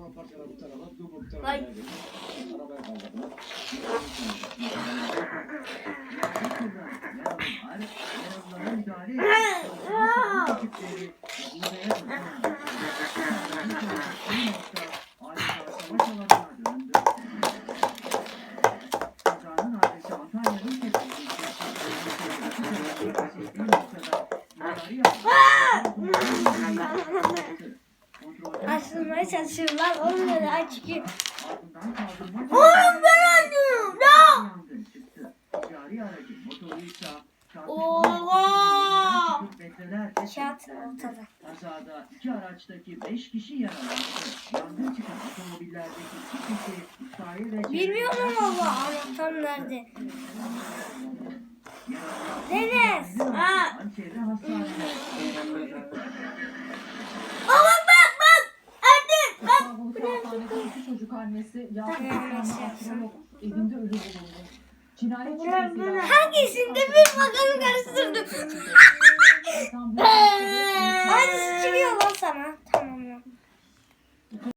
Sonra parçalar bu tarafa, dur bu tarafa. Ay. geldi. Arabaya kaldırdılar. Yaralılara Açılmaya çalışıyorlar. Olmuyor. Aç kaldırmak Oğlum ben motoru ise Oha! Kağıt ortada. Kazada iki araçtaki beş kişi yaralandı. Yangın çıkan otomobillerdeki iki kişi itfaiye ve Bilmiyorum valla anahtar nerede. Deniz, ha. çocuk annesi Tamam, yağmur yok. Evinde ölü bulundu. Cinayet şüphesiyle... Hangisinde bir bakalım karıştırdım. İstanbul Aynısı çıkıyor lan sana.